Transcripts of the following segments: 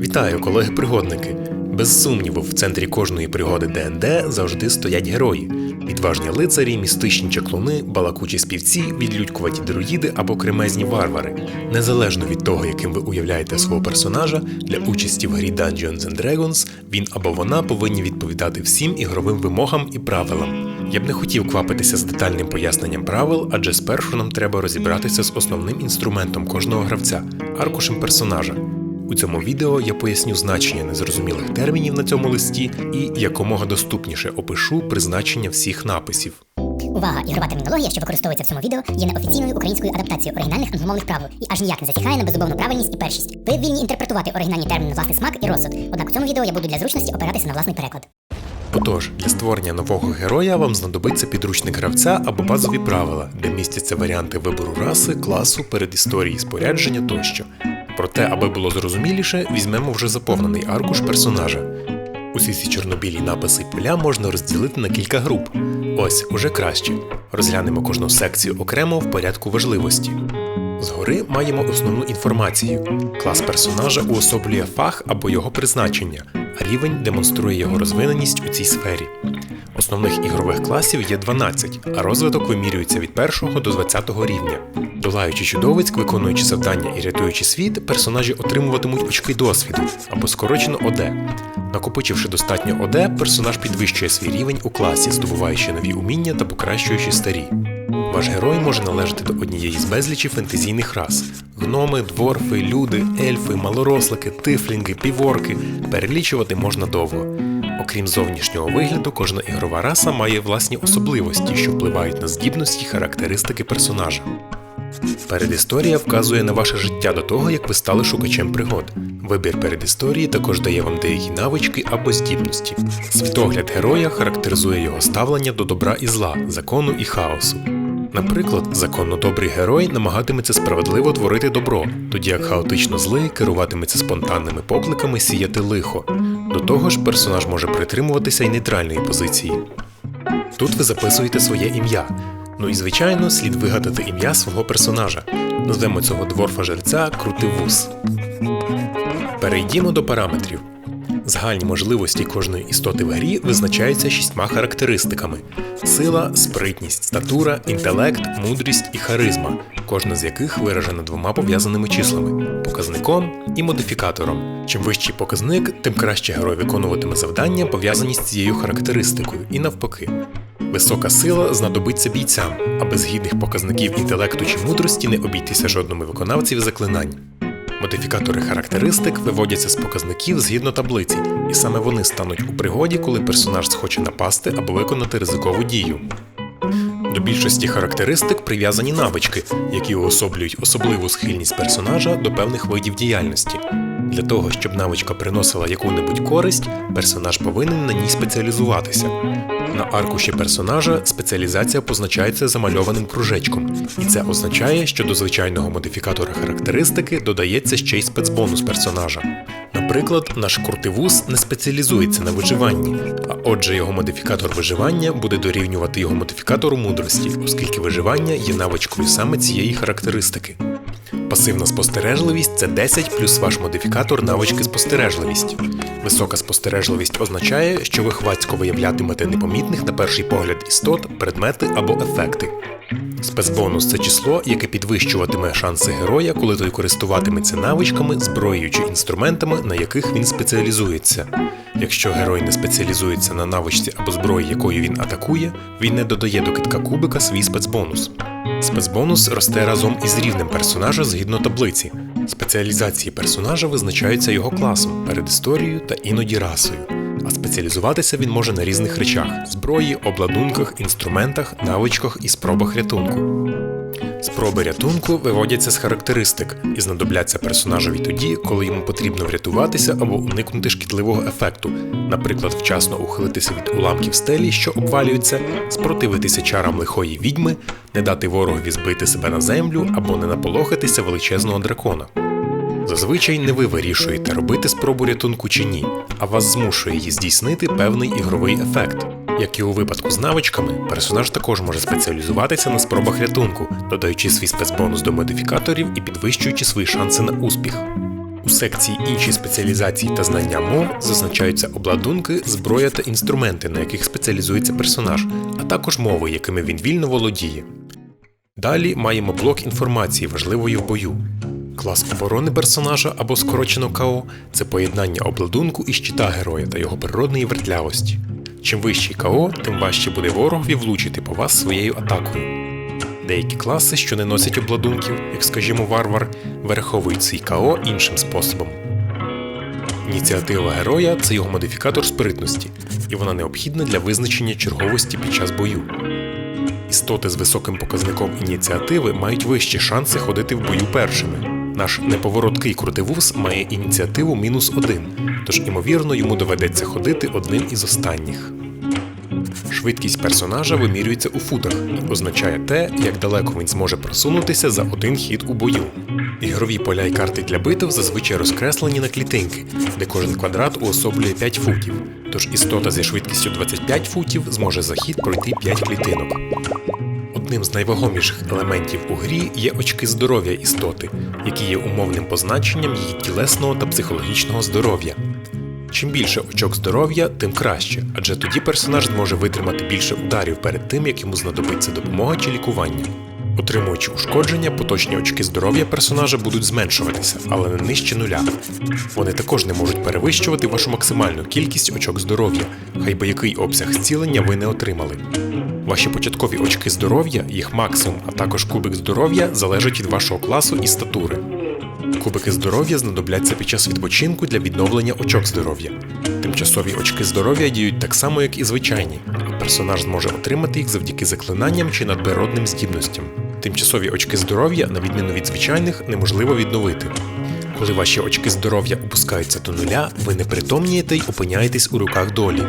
Вітаю, колеги-пригодники! Без сумніву, в центрі кожної пригоди ДНД завжди стоять герої: відважні лицарі, містичні чаклуни, балакучі співці, відлюдькуваті друїди або кремезні варвари. Незалежно від того, яким ви уявляєте свого персонажа, для участі в грі Dungeons and Dragons він або вона повинні відповідати всім ігровим вимогам і правилам. Я б не хотів квапитися з детальним поясненням правил, адже спершу нам треба розібратися з основним інструментом кожного гравця аркушем персонажа. У цьому відео я поясню значення незрозумілих термінів на цьому листі і якомога доступніше опишу призначення всіх написів. Увага! Ігрова термінологія, що використовується в цьому відео, є неофіційною українською адаптацією оригінальних англомовних правил і аж ніяк не засікає на безумовну правильність і першість. Ви вільні інтерпретувати оригінальні терміни на власний смак і розсуд. Однак у цьому відео я буду для зручності опиратися на власний переклад. Отож, для створення нового героя вам знадобиться підручник гравця або базові правила, де містяться варіанти вибору раси, класу, передісторії, спорядження тощо. Проте, аби було зрозуміліше, візьмемо вже заповнений аркуш персонажа. Усі ці чорнобілі написи поля можна розділити на кілька груп. Ось уже краще. Розглянемо кожну секцію окремо в порядку важливості. Згори маємо основну інформацію. Клас персонажа уособлює фах або його призначення, а рівень демонструє його розвиненість у цій сфері. Основних ігрових класів є 12, а розвиток вимірюється від 1 до 20 рівня. Долаючи чудовиськ, виконуючи завдання і рятуючи світ, персонажі отримуватимуть очки досвіду або скорочено ОД. Накопичивши достатньо ОД, персонаж підвищує свій рівень у класі, здобуваючи нові уміння та покращуючи старі. Ваш герой може належати до однієї з безлічі фентезійних рас: гноми, дворфи, люди, ельфи, малорослики, тифлінги, піворки. Перелічувати можна довго. Окрім зовнішнього вигляду, кожна ігрова раса має власні особливості, що впливають на здібності й характеристики персонажа. Передісторія вказує на ваше життя до того, як ви стали шукачем пригод. Вибір передісторії також дає вам деякі навички або здібності. Світогляд героя характеризує його ставлення до добра і зла, закону і хаосу. Наприклад, законно добрий герой намагатиметься справедливо творити добро, тоді як хаотично злий керуватиметься спонтанними покликами сіяти лихо. До того ж, персонаж може притримуватися й нейтральної позиції. Тут ви записуєте своє ім'я. Ну і звичайно, слід вигадати ім'я свого персонажа. Назвемо цього дворфа жерця Крутивус. Перейдімо до параметрів. Загальні можливості кожної істоти в грі визначаються шістьма характеристиками: сила, спритність, статура, інтелект, мудрість і харизма, кожна з яких виражена двома пов'язаними числами показником і модифікатором. Чим вищий показник, тим краще герой виконуватиме завдання, пов'язані з цією характеристикою, і навпаки. Висока сила знадобиться бійцям, а без гідних показників інтелекту чи мудрості не обійтися жодному виконавців заклинань. Модифікатори характеристик виводяться з показників згідно таблиці, і саме вони стануть у пригоді, коли персонаж схоче напасти або виконати ризикову дію. До більшості характеристик прив'язані навички, які уособлюють особливу схильність персонажа до певних видів діяльності. Для того, щоб навичка приносила яку-небудь користь, персонаж повинен на ній спеціалізуватися. На аркуші персонажа спеціалізація позначається замальованим кружечком, і це означає, що до звичайного модифікатора характеристики додається ще й спецбонус персонажа. Наприклад, наш куртивус не спеціалізується на виживанні, а отже, його модифікатор виживання буде дорівнювати його модифікатору мудрості, оскільки виживання є навичкою саме цієї характеристики. Пасивна спостережливість це 10 плюс ваш модифікатор навички спостережливість. Висока спостережливість означає, що ви хвацько виявлятимете непомітних на перший погляд істот, предмети або ефекти. Спецбонус це число, яке підвищуватиме шанси героя, коли той користуватиметься навичками, зброєю чи інструментами, на яких він спеціалізується. Якщо герой не спеціалізується на навичці або зброї, якою він атакує, він не додає до китка кубика свій спецбонус. Спецбонус росте разом із рівнем персонажа згідно таблиці. Спеціалізації персонажа визначаються його класом, передісторією та іноді расою. А спеціалізуватися він може на різних речах: зброї, обладунках, інструментах, навичках і спробах рятунку. Спроби рятунку виводяться з характеристик і знадобляться персонажеві тоді, коли йому потрібно врятуватися або уникнути шкідливого ефекту, наприклад, вчасно ухилитися від уламків стелі, що обвалюються, спротивитися чарам лихої відьми, не дати ворогові збити себе на землю або не наполохатися величезного дракона. Зазвичай не ви вирішуєте, робити спробу рятунку чи ні, а вас змушує її здійснити певний ігровий ефект. Як і у випадку з навичками, персонаж також може спеціалізуватися на спробах рятунку, додаючи свій спецбонус до модифікаторів і підвищуючи свої шанси на успіх. У секції інші спеціалізації та знання мов зазначаються обладунки, зброя та інструменти, на яких спеціалізується персонаж, а також мови, якими він вільно володіє. Далі маємо блок інформації, важливої в бою. Клас оборони персонажа або скорочено КО це поєднання обладунку і щита героя та його природної вертлявості. Чим вищий КО, тим важче буде ворогові влучити по вас своєю атакою. Деякі класи, що не носять обладунків, як скажімо, варвар, вираховують свій КО іншим способом. Ініціатива героя це його модифікатор спритності, і вона необхідна для визначення черговості під час бою. Істоти з високим показником ініціативи мають вищі шанси ходити в бою першими. Наш неповороткий крутивус має ініціативу мінус один, тож, ймовірно, йому доведеться ходити одним із останніх. Швидкість персонажа вимірюється у футах і означає те, як далеко він зможе просунутися за один хід у бою. Ігрові поля й карти для битв зазвичай розкреслені на клітинки, де кожен квадрат уособлює 5 футів, тож істота зі швидкістю 25 футів зможе за хід пройти 5 клітинок. Одним з найвагоміших елементів у грі є очки здоров'я істоти, які є умовним позначенням її тілесного та психологічного здоров'я. Чим більше очок здоров'я, тим краще, адже тоді персонаж зможе витримати більше ударів перед тим, як йому знадобиться допомога чи лікування. Отримуючи ушкодження, поточні очки здоров'я персонажа будуть зменшуватися, але не нижче нуля. Вони також не можуть перевищувати вашу максимальну кількість очок здоров'я, хай би який обсяг зцілення ви не отримали. Ваші початкові очки здоров'я, їх максимум, а також кубик здоров'я залежать від вашого класу і статури. Кубики здоров'я знадобляться під час відпочинку для відновлення очок здоров'я. Тимчасові очки здоров'я діють так само, як і звичайні, а персонаж зможе отримати їх завдяки заклинанням чи надприродним здібностям. Тимчасові очки здоров'я, на відміну від звичайних, неможливо відновити. Коли ваші очки здоров'я опускаються до нуля, ви не притомнієте й опиняєтесь у руках долі.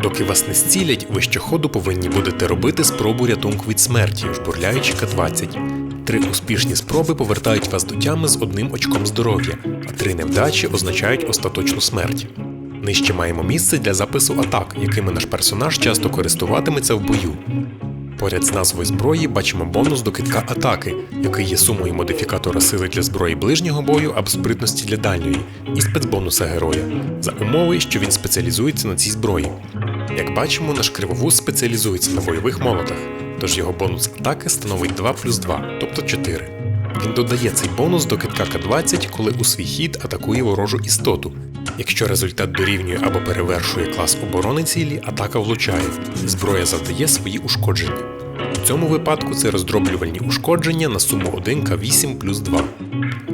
Доки вас не зцілять, ви щоходу повинні будете робити спробу рятунку від смерті, жбурляючи К-20. Три успішні спроби повертають вас до тями з одним очком здоров'я, а три невдачі означають остаточну смерть. Нижче маємо місце для запису атак, якими наш персонаж часто користуватиметься в бою. Поряд з назвою зброї бачимо бонус до китка атаки, який є сумою модифікатора сили для зброї ближнього бою або спритності для дальньої, і спецбонуса героя, за умови, що він спеціалізується на цій зброї. Як бачимо, наш кривовуз спеціалізується на бойових молотах, тож його бонус атаки становить 2 плюс 2, тобто 4. Він додає цей бонус до китка К20, коли у свій хід атакує ворожу істоту. Якщо результат дорівнює або перевершує клас оборони цілі, атака влучає, зброя завдає свої ушкодження. У цьому випадку це роздроблювальні ушкодження на суму 1К8 плюс 2.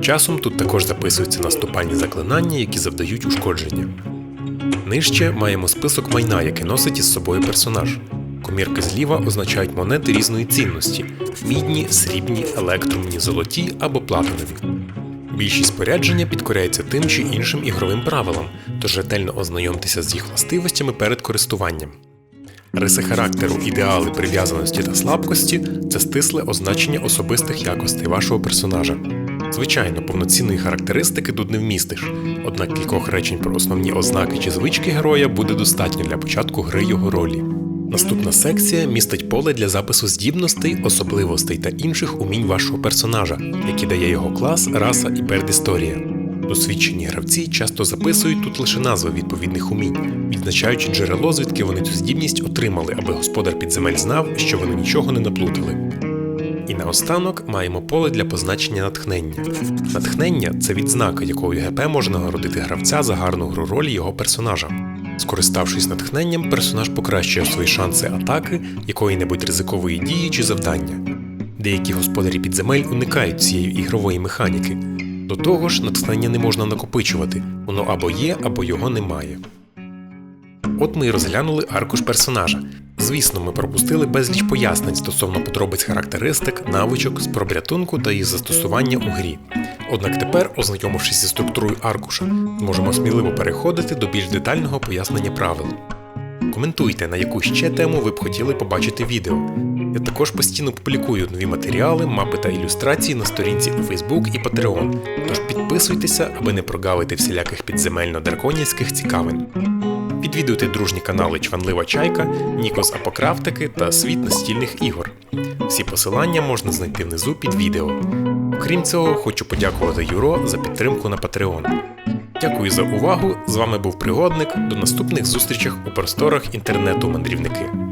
Часом тут також записуються наступальні заклинання, які завдають ушкодження. Нижче маємо список майна, який носить із собою персонаж. Комірки зліва означають монети різної цінності: мідні, срібні, електрумні, золоті або платинові. Більшість спорядження підкоряється тим чи іншим ігровим правилам, тож ретельно ознайомтеся з їх властивостями перед користуванням. Риси характеру, ідеали прив'язаності та слабкості це стисле означення особистих якостей вашого персонажа. Звичайно, повноцінної характеристики тут не вмістиш, однак кількох речень про основні ознаки чи звички героя буде достатньо для початку гри його ролі. Наступна секція містить поле для запису здібностей, особливостей та інших умінь вашого персонажа, які дає його клас, раса і передісторія. Досвідчені гравці часто записують тут лише назви відповідних умінь, відзначаючи джерело, звідки вони цю здібність отримали, аби господар підземель знав, що вони нічого не наплутали. І наостанок маємо поле для позначення натхнення. Натхнення це відзнака, якою ГП може нагородити гравця за гарну гру ролі його персонажа. Скориставшись натхненням, персонаж покращує свої шанси атаки якої-небудь ризикової дії чи завдання. Деякі господарі підземель уникають цієї ігрової механіки. До того ж, натхнення не можна накопичувати, воно або є, або його немає. От ми і розглянули аркуш персонажа. Звісно, ми пропустили безліч пояснень стосовно подробиць характеристик, навичок, спроб рятунку та їх застосування у грі. Однак тепер, ознайомившись зі структурою аркуша, зможемо сміливо переходити до більш детального пояснення правил. Коментуйте, на яку ще тему ви б хотіли побачити відео. Я також постійно публікую нові матеріали, мапи та ілюстрації на сторінці у Facebook і Patreon, тож підписуйтеся, аби не прогавити всіляких підземельно-драконівських цікавин. Відвідуйте дружні канали Чванлива Чайка, Нікос Апокрафтики та Світ настільних ігор. Всі посилання можна знайти внизу під відео. Крім цього, хочу подякувати Юро за підтримку на Patreon. Дякую за увагу. З вами був Пригодник. До наступних зустрічей у просторах інтернету, мандрівники.